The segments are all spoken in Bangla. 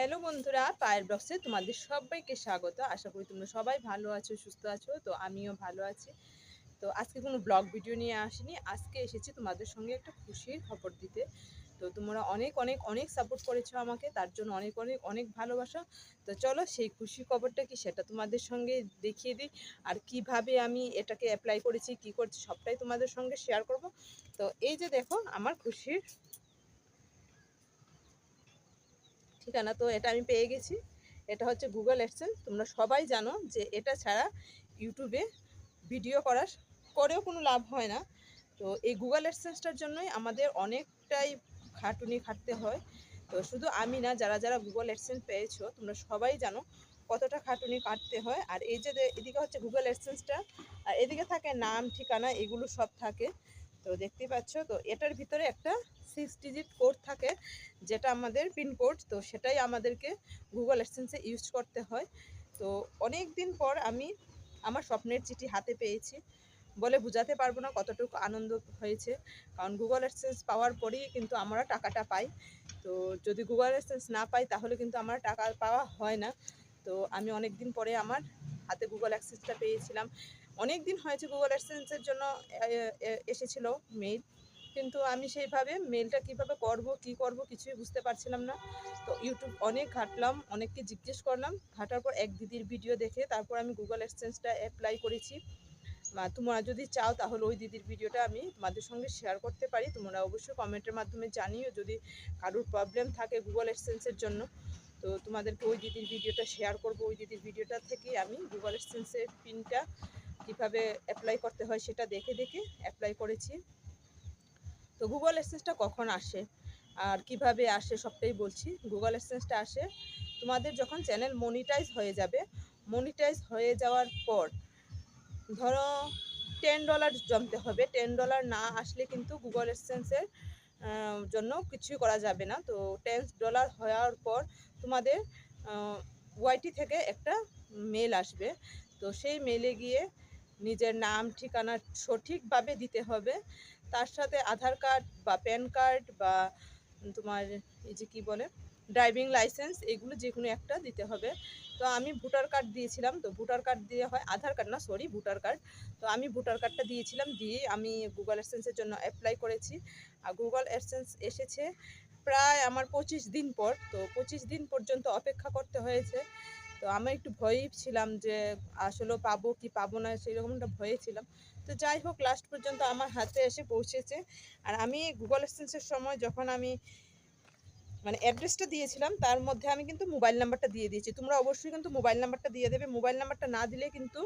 হ্যালো বন্ধুরা পায়ের ব্লগসে তোমাদের সবাইকে স্বাগত। আশা করি তোমরা সবাই ভালো আছো, সুস্থ আছো, তো আমিও ভালো আছি। তো আজকে কোনো ব্লগ ভিডিও নিয়ে আসিনি, আজকে এসেছি তোমাদের সঙ্গে একটা খুশির খবর দিতে। তো তোমরা অনেক অনেক অনেক সাপোর্ট করেছ আমাকে, তার জন্য অনেক অনেক অনেক ভালোবাসা। তো চলো সেই খুশি খবরটা কি, সেটা তোমাদের সঙ্গে দেখিয়ে দিই। আর কীভাবে আমি এটাকে অ্যাপ্লাই করেছি, কি করছি, সবটাই তোমাদের সঙ্গে শেয়ার করব। তো এই যে দেখো, আমার খুশির ঠিকানা তো এটা আমি পেয়ে গেছি। এটা হচ্ছে গুগল অ্যাডসেন্স তোমরা সবাই জানো যে এটা ছাড়া ইউটিউবে ভিডিও করার করেও কোনো লাভ হয় না। তো এই গুগল অ্যাডসেন্সটার জন্যই আমাদের অনেকটাই খাটুনি খাটতে হয়। তো শুধু আমি না, যারা যারা গুগল অ্যাডসেন্স পেয়েছ, তোমরা সবাই জানো কতটা খাটুনি কাটতে হয়। আর এই যে এদিকে হচ্ছে গুগল অ্যাডসেন্সটা আর এদিকে থাকে নাম, ঠিকানা, এগুলো সব থাকে। তো দেখতেই পাচ্ছ, তো এটার ভিতরে একটা সিক্স ডিজিট কোড থাকে, যেটা আমাদের পিনকোড তো সেটাই আমাদেরকে গুগল অ্যাডসেন্সে ইউজ করতে হয়। তো অনেক দিন পর আমি আমার স্বপ্নের চিঠি হাতে পেয়েছি। বলে বোঝাতে পারব না কতটুকু আনন্দ হয়েছে, কারণ গুগল অ্যাডসেন্স পাওয়ার পরেই কিন্তু আমরা টাকাটা পাই। তো যদি গুগল অ্যাডসেন্স না পাই, তাহলে কিন্তু আমার টাকা পাওয়া হয় না। তো আমি অনেক দিন পরে আমার হাতে গুগল অ্যাক্সেসটা পেয়েছিলাম। অনেক দিন হয়েছে গুগল অ্যাডসেন্সের জন্য এসেছিল মেইল কিন্তু আমি সেইভাবে মেলটা কীভাবে করব, কি করব কিছুই বুঝতে পারছিলাম না। তো ইউটিউব অনেক ঘাটলাম, অনেককে জিজ্ঞেস করলাম, ঘাটার পর এক দিদির ভিডিও দেখে তারপর আমি গুগল এক্সচেঞ্জটা অ্যাপ্লাই করেছি। তোমরা যদি চাও তাহলে ওই দিদির ভিডিওটা আমি তোমাদের সঙ্গে শেয়ার করতে পারি, তোমরা অবশ্যই কমেন্টের মাধ্যমে জানিও যদি কারোর প্রবলেম থাকে গুগল এক্সচেঞ্জের জন্য। তো তোমাদেরকে ওই দিদির ভিডিওটা শেয়ার করব, ওই দিদির ভিডিওটা থেকে আমি গুগল এক্সচেঞ্জের পিনটা কীভাবে অ্যাপ্লাই করতে হয় সেটা দেখে দেখে অ্যাপ্লাই করেছি। তো গুগল এক্সচেঞ্জটা কখন আসে আর কীভাবে আসে সবটাই বলছি। গুগল এক্সচেঞ্জটা আসে, তোমাদের যখন চ্যানেল মনিটাইজ হয়ে যাবে মনিটাইজ হয়ে যাওয়ার পর ধরো টেন ডলার জমতে হবে। টেন ডলার না আসলে কিন্তু গুগল এক্সচেঞ্জের জন্য কিছুই করা যাবে না। তো টেন ডলার হওয়ার পর তোমাদের ওয়াইটি থেকে একটা মেল আসবে। তো সেই মেলে গিয়ে নিজের নাম, ঠিকানা সঠিকভাবে দিতে হবে। তার সাথে আধার কার্ড বা প্যান কার্ড বা তোমার এই যে কী বলে, ড্রাইভিং লাইসেন্স, এগুলো যে কোনো একটা দিতে হবে। তো আমি ভোটার কার্ড দিয়েছিলাম, তো ভোটার কার্ড দিয়ে হয় আধার কার্ড না, সরি ভোটার কার্ড। তো আমি ভোটার কার্ডটা দিয়েছিলাম, দিয়ে আমি গুগল অ্যাডসেন্সের জন্য অ্যাপ্লাই করেছি। আর গুগল অ্যাডসেন্স এসেছে প্রায় আমার পঁচিশ দিন পর, তো পঁচিশ দিন পর্যন্ত অপেক্ষা করতে হয়েছে। তো আমি একটু ভয়েই ছিলাম যে আসলে পাবো কি পাবো না সেরকম একটা ভয়ে ছিলাম। তো যাই হোক লাস্ট পর্যন্ত আমার হাতে এসে পৌঁছেছে। আর আমি গুগল এক্সচেঞ্জের সময় যখন আমি মানে অ্যাড্রেসটা দিয়েছিলাম, তার মধ্যে আমি কিন্তু মোবাইল নাম্বারটা দিয়ে দিয়েছি। তোমরা অবশ্যই কিন্তু মোবাইল নাম্বারটা দিয়ে দেবে। মোবাইল নাম্বারটা না দিলে কিন্তু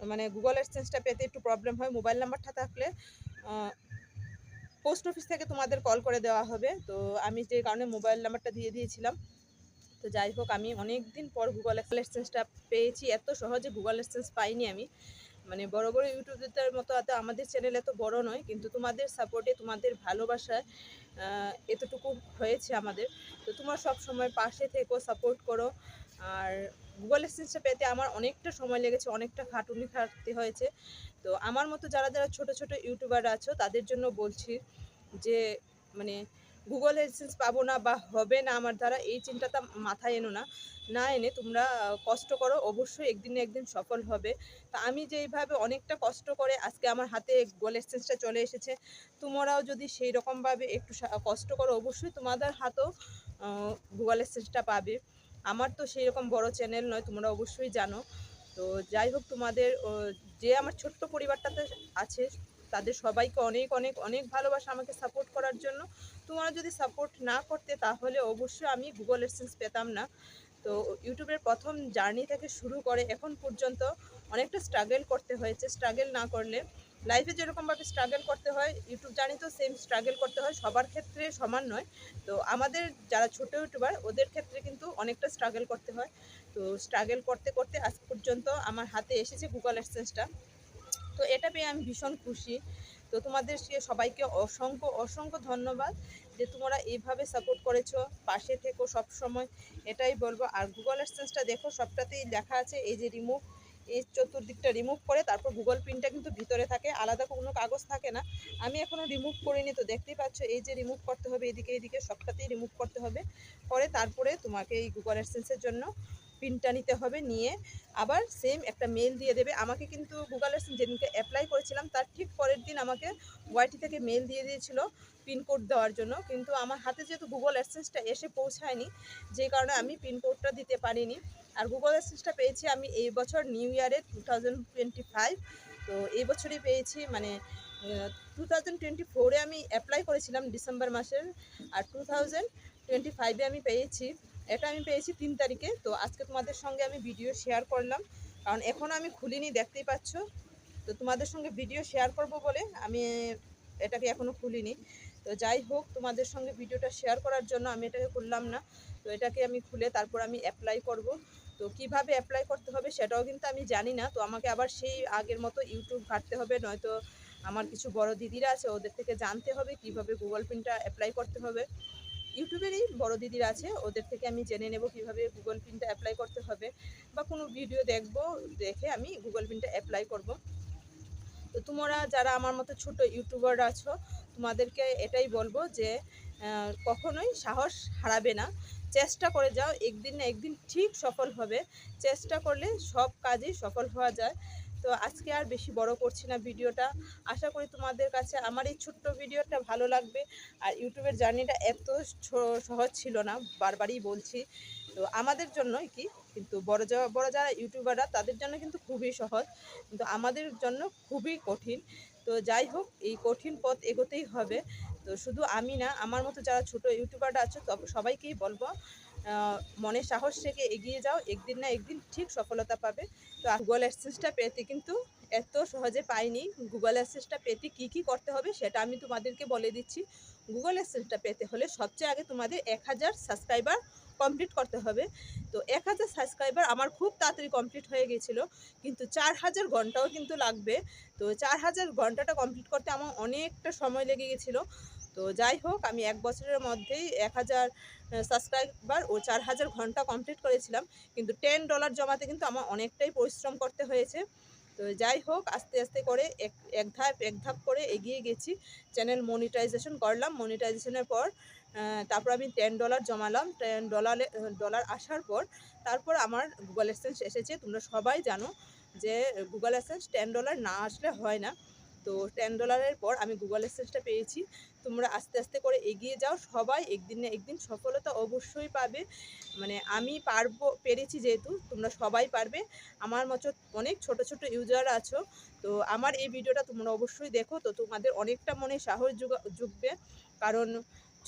মানে গুগল এক্সচেঞ্জটা পেতে একটু প্রবলেম হয়। মোবাইল নাম্বারটা থাকলে পোস্ট অফিস থেকে তোমাদের কল করে দেওয়া হবে। তো আমি যে কারণে মোবাইল নাম্বারটা দিয়ে দিয়েছিলাম তো যাই হোক, আমি অনেক দিন পর গুগল এক্সচেঞ্জটা পেয়েছি। এত সহজে গুগল এক্সচেঞ্জ পাইনি আমি। মানে বড় বড় ইউটিউবদের মতো এত আমাদের চ্যানেল এত বড় নয়, কিন্তু তোমাদের সাপোর্টে তোমাদের ভালোবাসায় এতটুকু হয়েছে আমাদের। তো তোমার সব সময় পাশে থেকো সাপোর্ট করো। আর গুগল এক্সচেঞ্জটা পেতে আমার অনেকটা সময় লেগেছে, অনেকটা খাটুনি খাটতে হয়েছে। তো আমার মতো যারা যারা ছোট ছোট ইউটিউবার আছো, তাদের জন্য বলছি যে মানে গুগল এক্সচেঞ্জ পাবো না বা হবে না আমার দ্বারা, এই চিন্তাটা মাথায় এনো না। না এনে তোমরা কষ্ট করো, অবশ্যই একদিন একদিন সফল হবে। তা আমি যেইভাবে অনেকটা কষ্ট করে আজকে আমার হাতে গুগল এক্সচেঞ্জটা চলে এসেছে, তোমরাও যদি সেই রকমভাবে একটু কষ্ট করো, অবশ্যই তোমাদের হাতেও গুগল এক্সচেঞ্জটা পাবে। আমার তো সেই রকম বড় চ্যানেল নয়, তোমরা অবশ্যই জানো। তো যাই হোক তোমাদের যে আমার ছোট্ট পরিবারটাতে আছে তাদের সবাইকে অনেক অনেক অনেক ভালোবাসা আমাকে সাপোর্ট করার জন্য। তোমরা যদি সাপোর্ট না করতে, তাহলে অবশ্যই আমি গুগল এক্সচেঞ্জ পেতাম না। তো ইউটিউবের প্রথম জার্নি থেকে শুরু করে এখন পর্যন্ত অনেকটা স্ট্রাগল করতে হয়েছে। স্ট্রাগল না করলে লাইফে যেরকমভাবে স্ট্রাগল করতে হয় ইউটিউব জানি তো সেম স্ট্রাগল করতে হয়, সবার ক্ষেত্রে সমান নয়। তো আমাদের যারা ছোট ইউটিউবার ওদের ক্ষেত্রে কিন্তু অনেকটা স্ট্রাগল করতে হয়। তো স্ট্রাগল করতে করতে আজ পর্যন্ত আমার হাতে এসেছে গুগল এক্সচেঞ্জটা তো এটা পেয়ে আমি ভীষণ খুশি। তো তোমাদের সে সবাইকে অসংখ্য অসংখ্য ধন্যবাদ যে তোমরা এইভাবে সাপোর্ট করেছ, পাশে থেকো সব সময় এটাই বলব। আর গুগল এক্সচেঞ্জটা দেখো, সবটাতেই লেখা আছে, এই যে রিমুভ এই চতুর্দিকটা রিমুভ করে তারপর গুগল পিনটা কিন্তু ভিতরে থাকে, আলাদা কোনো কাগজ থাকে না। আমি এখনও রিমুভ করিনি, তো দেখতেই পাচ্ছ, এই যে রিমুভ করতে হবে, এদিকে এদিকে সবটাতেই রিমুভ করতে হবে। পরে তারপরে তোমাকে এই গুগল অ্যাডসেন্সের জন্য পিনটা নিতে হবে, নিয়ে আবার সেম একটা মেল দিয়ে দেবে। আমাকে কিন্তু গুগল অ্যাডসেন্স যেদিনকে অ্যাপ্লাই করেছিলাম, তার ঠিক পরের দিন আমাকে ওয়াইটি থেকে মেল দিয়ে দিয়েছিল পিনকোড দেওয়ার জন্য। কিন্তু আমার হাতে যেহেতু গুগল অ্যাডসেন্সটা এসে পৌঁছায়নি, যে কারণে আমি পিনকোডটা দিতে পারিনি। আর গুগল অ্যাডসেন্সটা পেয়েছি আমি এই বছর নিউ ইয়ারে টু তো এই বছরই পেয়েছি মানে টু থাউজেন্ড টোয়েন্টি ফোরে আমি অ্যাপ্লাই করেছিলাম ডিসেম্বর মাসের। আর টু থাউজেন্ড টোয়েন্টি ফাইভে আমি পেয়েছি। এটা আমি পেয়েছি তিন তারিখে। তো আজকে তোমাদের সঙ্গে আমি ভিডিও শেয়ার করলাম। কারণ এখনও আমি খুলিনি, দেখতেই পাচ্ছ। তো তোমাদের সঙ্গে ভিডিও শেয়ার করব বলে আমি এটাকে এখনও খুলিনি। তো যাই হোক, তোমাদের সঙ্গে ভিডিওটা শেয়ার করার জন্য আমি এটাকে খুললাম না। তো এটাকে আমি খুলে তারপর আমি অ্যাপ্লাই করব। তো কীভাবে অ্যাপ্লাই করতে হবে সেটাও কিন্তু আমি জানি না। তো আমাকে আবার সেই আগের মতো ইউটিউব ঘাটতে হবে, নয়তো আমার কিছু বড় দিদিরা আছে, ওদের থেকে জানতে হবে কীভাবে গুগল পিনটা অ্যাপ্লাই করতে হবে। ইউটিউবেরই বড় দিদিরা আছে, ওদের থেকে আমি জেনে নেব কীভাবে গুগল পিনটা অ্যাপ্লাই করতে হবে বা কোনো ভিডিও দেখব, দেখে আমি গুগল পিনটা অ্যাপ্লাই করব। তো তোমরা যারা আমার মতো ছোট ইউটিউবার আছো, তোমাদেরকে এটাই বলব যে কখনোই সাহস হারাবে না। চেষ্টা করে যাও, একদিন না একদিন ঠিক সফল হবে। চেষ্টা করলে সব কাজেই সফল হওয়া যায়। তো আজকে আর বেশি বড় করছি না ভিডিওটা। আশা করি তোমাদের কাছে আমার এই ছোট্ট ভিডিওটা ভালো লাগবে। আর ইউটিউবের জার্নিটা এত সহজ ছিল না, বারবারই বলছি। তো আমাদের জন্যই কি, কিন্তু বড় যা বড় যারা ইউটিউবাররা, তাদের জন্য কিন্তু খুবই সহজ। কিন্তু আমাদের জন্য খুবই কঠিন। তো যাই হোক, এই কঠিন পথ এগোতেই হবে। তো শুধু আমি না, আমার মতো যারা ছোট ইউটিউবাররা আছে সবাইকেই বলব মনে সাহস রেখে এগিয়ে যাও, একদিন না একদিন ঠিক সফলতা পাবে। তো গুগল অ্যাডসেন্সটা পেতে কিন্তু এত সহজে পাইনি। গুগল অ্যাডসেন্সটা পেতে কি কি করতে হবে সেটা আমি তোমাদেরকে বলে দিচ্ছি। গুগল অ্যাডসেন্সটা পেতে হলে সবচেয়ে আগে তোমাদের এক হাজার সাবস্ক্রাইবার কমপ্লিট করতে হবে। তো এক হাজার সাবস্ক্রাইবার আমার খুব তাড়াতাড়ি কমপ্লিট হয়ে গেছিল। কিন্তু চার হাজার ঘন্টাও কিন্তু লাগবে। তো চার হাজার ঘন্টাটা কমপ্লিট করতে আমার অনেকটা সময় লেগে গেছিল। তো যাই হোক, আমি এক বছরের মধ্যেই এক হাজার সাবস্ক্রাইবার ও চার হাজার ঘণ্টা কমপ্লিট করেছিলাম। কিন্তু টেন ডলার জমাতে কিন্তু আমার অনেকটাই পরিশ্রম করতে হয়েছে। তো যাই হোক, আস্তে আস্তে করে এক এক ধাপ এক ধাপ করে এগিয়ে গেছি। চ্যানেল মনিটাইজেশন করলাম। মনিটাইজেশনের পর তারপর আমি টেন ডলার জমালাম। টেন ডলারে ডলার আসার পর তারপর আমার গুগল এক্সচেঞ্জ এসেছে। তোমরা সবাই জানো যে গুগল এক্সচেঞ্জ টেন ডলার না আসলে হয় না। তো টেন ডলারের পর আমি গুগল এক্সচেঞ্জটা পেয়েছি। তোমরা আস্তে আস্তে করে এগিয়ে যাও। সবাই একদিন না একদিন সফলতা অবশ্যই পাবে। মানে আমি পারব, পেরেছি যেহেতু, তোমরা সবাই পারবে। আমার মতো অনেক ছোট ছোট ইউজার আছো। তো আমার এই ভিডিওটা তোমরা অবশ্যই দেখো। তো তোমাদের অনেকটা মনে সাহস জুগবে কারণ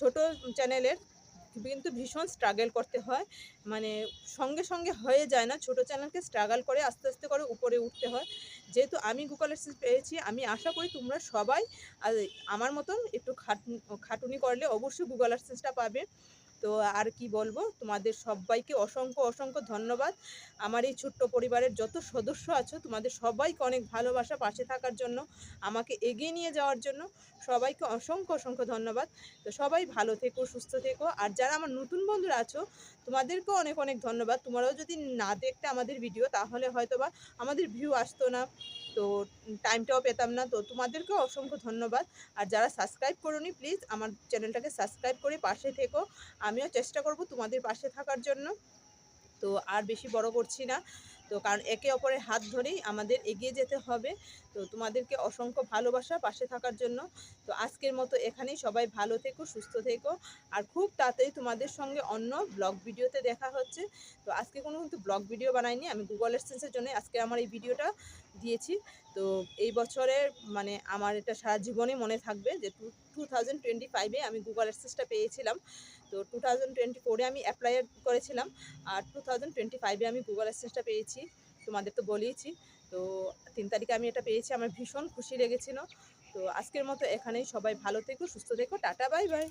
ছোট চ্যানেলের কিন্তু ভীষণ স্ট্রাগল করতে হয়। মানে সঙ্গে সঙ্গে হয়ে যায় না, ছোট চ্যানেলকে স্ট্রাগল করে আস্তে আস্তে করে উপরে উঠতে হয়। যেহেতু আমি গুগল অ্যাডসেন্স পেয়েছি, আমি আশা করি তোমরা সবাই আমার মতন একটু খাটুনি করলে অবশ্যই গুগল অ্যাডসেন্সটা পাবে। তো আর কি বলব? তোমাদের সবাইকে অসংখ্য অসংখ্য ধন্যবাদ। আমার এই ছোট্ট পরিবারের যত সদস্য আছো, তোমাদের সবাইকে অনেক ভালোবাসা পাশে থাকার জন্য, আমাকে এগিয়ে নিয়ে যাওয়ার জন্য সবাইকে অসংখ্য অসংখ্য ধন্যবাদ। তো সবাই ভালো থেকো, সুস্থ থেকো। আর যারা আমার নতুন বন্ধুরা আছো, তোমাদেরকেও অনেক অনেক ধন্যবাদ। তোমরাও যদি না দেখতে আমাদের ভিডিও, তাহলে হয়তো বা আমাদের ভিউ আসতো না। তো টাইমটাও পেতাম না। তো তোমাদেরকেও অসংখ্য ধন্যবাদ। আর যারা সাবস্ক্রাইব করোনি, প্লিজ আমার চ্যানেলটাকে সাবস্ক্রাইব করে পাশে থেকো। আমিও চেষ্টা করব তোমাদের পাশে থাকার জন্য। তো আর বেশি বড় করছি না। তো কারণ একে অপরের হাত ধরেই আমাদের এগিয়ে যেতে হবে। তো তোমাদেরকে অসংখ্য ভালোবাসা পাশে থাকার জন্য। তো আজকের মতো এখানেই সবাই ভালো থেকো, সুস্থ থেকো। আর খুব তাড়াতাড়ি তোমাদের সঙ্গে অন্য ব্লগ ভিডিওতে দেখা হচ্ছে। তো আজকে কোনো কিন্তু ব্লগ ভিডিও বানাইনি, আমি গুগল এক্সচেঞ্জের জন্য আজকে আমার এই ভিডিওটা দিয়েছি। তো এই বছরের মানে আমার এটা সারা জীবনে মনে থাকবে যে টু টু থাউজেন্ড টোয়েন্টি ফাইভে আমি গুগল এক্সচেঞ্জটা পেয়েছিলাম। তো টু থাউজেন্ড টোয়েন্টি ফোরে আমি অ্যাপ্লাই করেছিলাম। আর টু থাউজেন্ড টোয়েন্টি ফাইভে আমি গুগল এক্সচেঞ্জটা পেয়েছি। তোমাদের তো বলেইছি। তো তিন তারিখে আমি এটা পেয়েছি, আমার ভীষণ খুশি লেগেছিল। তো আজকের মতো এখানেই সবাই ভালো থেকো, সুস্থ থেকো, টাটা, বাই বাই।